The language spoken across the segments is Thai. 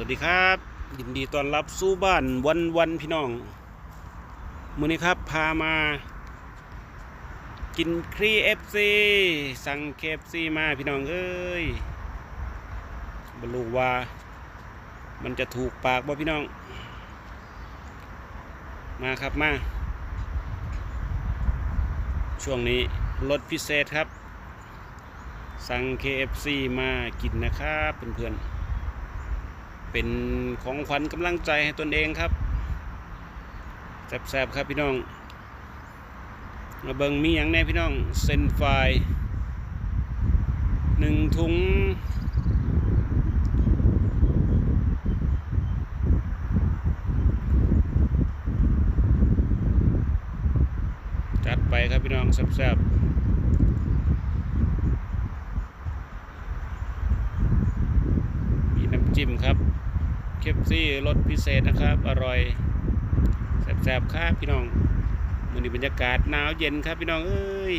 สวัสดีครับ ยินดีต้อนรับสู่บ้านวันวันพี่น้องมื้อนี้ครับพามา กินครีเอฟซีสั่งเคฟซีมาพี่น้องเอ้ยบรูว่า มันจะถูกปากบ่พี่น้อง มาครับมา ช่วงนี้ลดพิเศษครับ สั่ง KFC มากินนะครับเพื่อนๆ เป็นของขวัญกำลังใจให้ตนเองครับแซ่บๆครับพี่น้องมาเบิงมีอย่างแน่พี่น้องเซนไฟล์หนึ่งถุงจัดไปครับพี่น้องแซ่บๆ มีน้ำ จิ้มครับเคฟซี่รสพิเศษนะครับ อร่อยแซ่บๆครับพี่น้องมันนี้บรรยากาศหนาวเย็นครับพี่น้องเอ้ย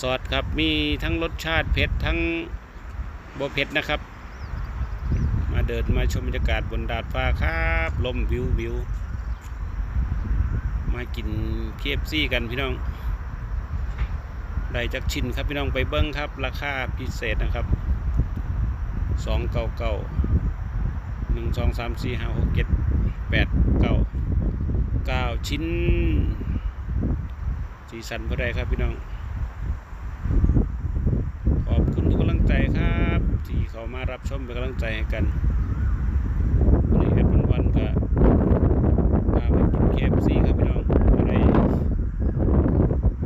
ซอสครับมีทั้งรสชาติเผ็ดทั้งบเผ็ดนะครับ มาเดินมาชมบรรยากาศบนดาดฟ้าครับลมวิววิวมากินเคฟซี่กันพี่น้องได้จักชิ้นครับพี่น้องไปเบิ้งครับ ราคาพิเศษนะครับ สองเก้าเก้าหนึ่งสองสามสี่ห้าหกเจ็ดแปดเก้าเก้าชิ้น สีสันเพื่อได้ครับพี่น้อง ขอบคุณทุกกำลังใจครับ ที่เขามารับชมเป็นกำลังใจให้กันวันนี้แอนวันก็พามากินเคฟซีครับพี่น้องอะไร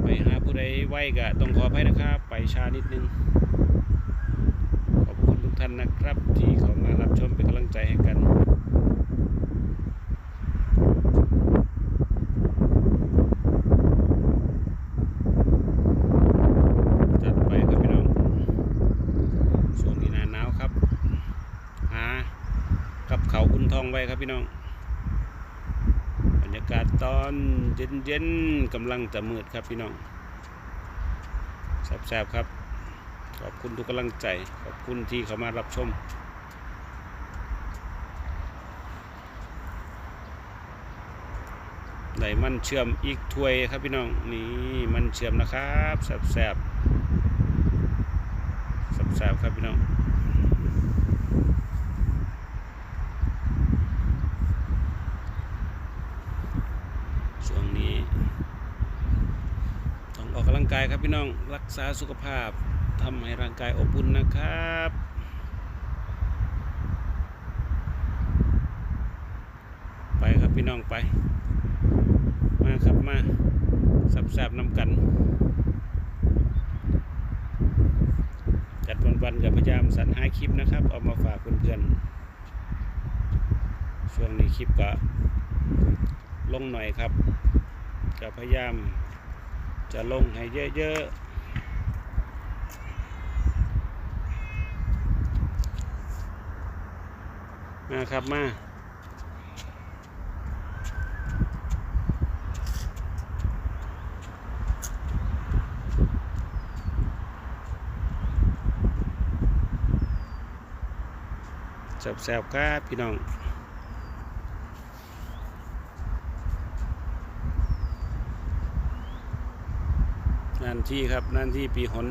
ไปหาผู้ใดไหวก็ต้องขออภัยนะครับ ไปช้านิดนึง ทุกท่านนะครับ ที่เข้ามารับชมเป็นกำลังใจให้กันจัดไปครับพี่น้องช่วงนี้หนาหนาวครับหากับเขาคุณทองไว้ครับพี่น้อง บรรยากาศตอนเย็นๆกำลังจะมืดครับพี่น้องแซบๆครับ ขอบคุณทุกกำลังใจ ขอบคุณที่เข้ามารับชมได้มันเชื่อมอีกถ้วยครับพี่น้องนี่มันเชื่อมนะครับแซบแซบแซบแซบครับพี่น้องช่วงนี้ต้องออกกำลังกายครับพี่น้องรักษาสุขภาพ ทำให้ร่างกายอบอุ่นนะครับไปครับพี่น้องไป มาครับมาสับแซบๆน้ำกัน จัดวันๆกับพยายามสรรหาคลิปนะครับ เอามาฝากเพื่อนๆ ช่วงนี้คลิปก็ลงหน่อยครับก็พยายามจะลงให้เยอะๆ มาครับมาแซบๆครับพี่น้องนั่นที่ครับนั่นที่ปีหน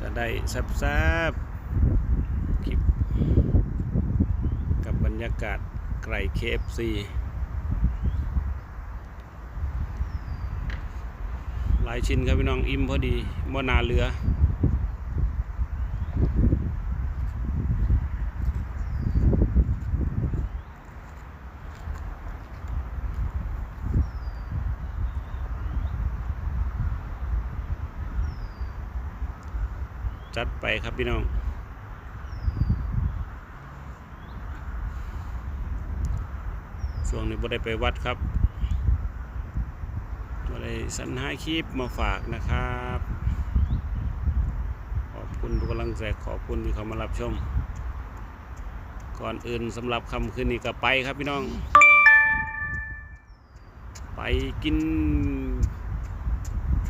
จะได้แซบๆคลิป กับบ รยากาศไกล KFC หลายชิ้นครับพี่น้องอิ่มพอดีบ่นาเหลือจัดไปครับพี่น้อง ช่วงนี้บ่ได้ไปวัดครับบ่ได้สรรหาคลิปมาฝากนะครับ ขอบคุณทุกกำลังใจขอบคุณที่เขามารับชม ก่อนอื่นสำหรับคำคืนนี้ก็ไปครับพี่น้อง ไปกิน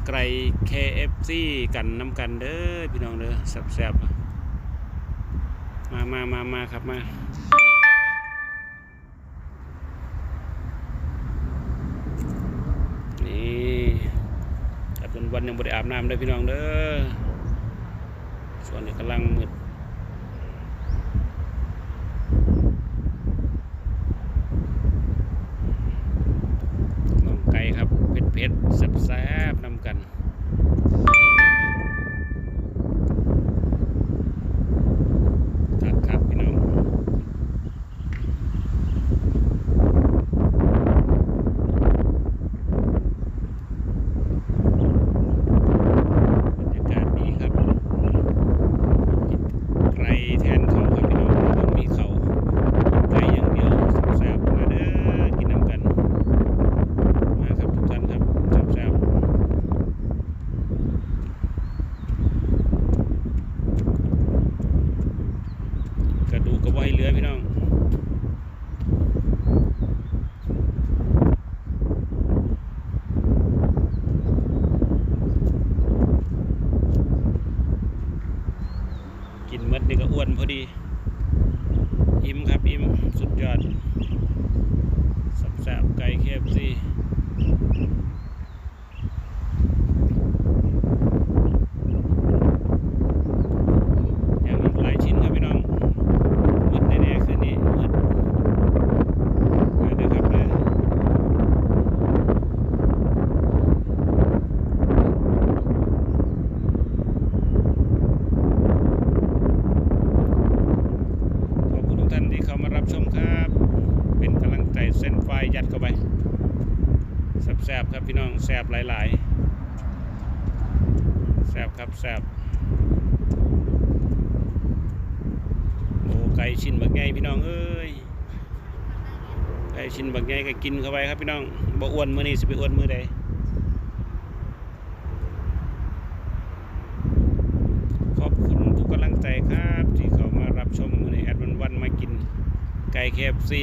ไก่ KFC กันน้ำกันเด้อพี่น้องเด้อแซ่บๆมามามามาครับมา นี่แต่เป็นวันยัง บริอาบน้ำเลยพี่น้องเด้อส่วนนี้กำลังมืด น้องไก่ครับเผ็ดเผ็ดๆแซ่บๆนำกัน ครับครับพี่น้อง บรรยากาศดีครับกินไก่แทนเขาครับพี่น้องต้องมีเขาไก่อย่างเดียวแซ่บๆมาเด้อกินน้ำกัน มาครับทุกท่านครับแซ่บ ๆกระดูกก็บ่ให้เหลือพี่น้องกินมดนี่ก็อ้วนพอดี อิ่มครับ อิ่ม สุดยอดแซ่บไก่เคฟซียังอีกหลายชิ้นครับพี่น้องหมดแน่ๆคืนนี้หมดมาเด้อครับเด้อขอบคุณทุกท่าน ชมครับ เป็นกำลังใจเส้นไฟยัดเข้าไปแซบครับพี่น้องแซบหลายๆแซบครับแซบโอ้ไก่ชิ้นบักใหญ่พี่น้องเอ้ยไก่ชิ้นบักใหญ่ก็กินเข้าไปครับพี่น้องบ่อ้วนมื้อนี้สิไปอ้วนมื้อใดขอบคุณทุกกำลังใจครับ ที่เข้ามารับชมมื้อนี้แอดวันวันๆมากินไก่เคฟซี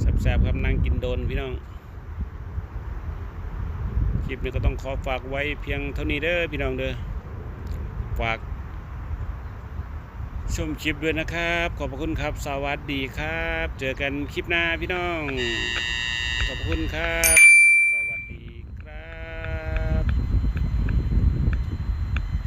แซ่บๆครับนั่งกินโดนพี่น้อง คลิปนี้ก็ต้องขอฝากไว้เพียงเท่านี้เด้อพี่น้องเด้อ ฝาก ชมคลิปด้วยนะครับ ขอบพระคุณครับ สวัสดีครับ เจอกันคลิปหน้าพี่น้อง ขอบพระคุณครับ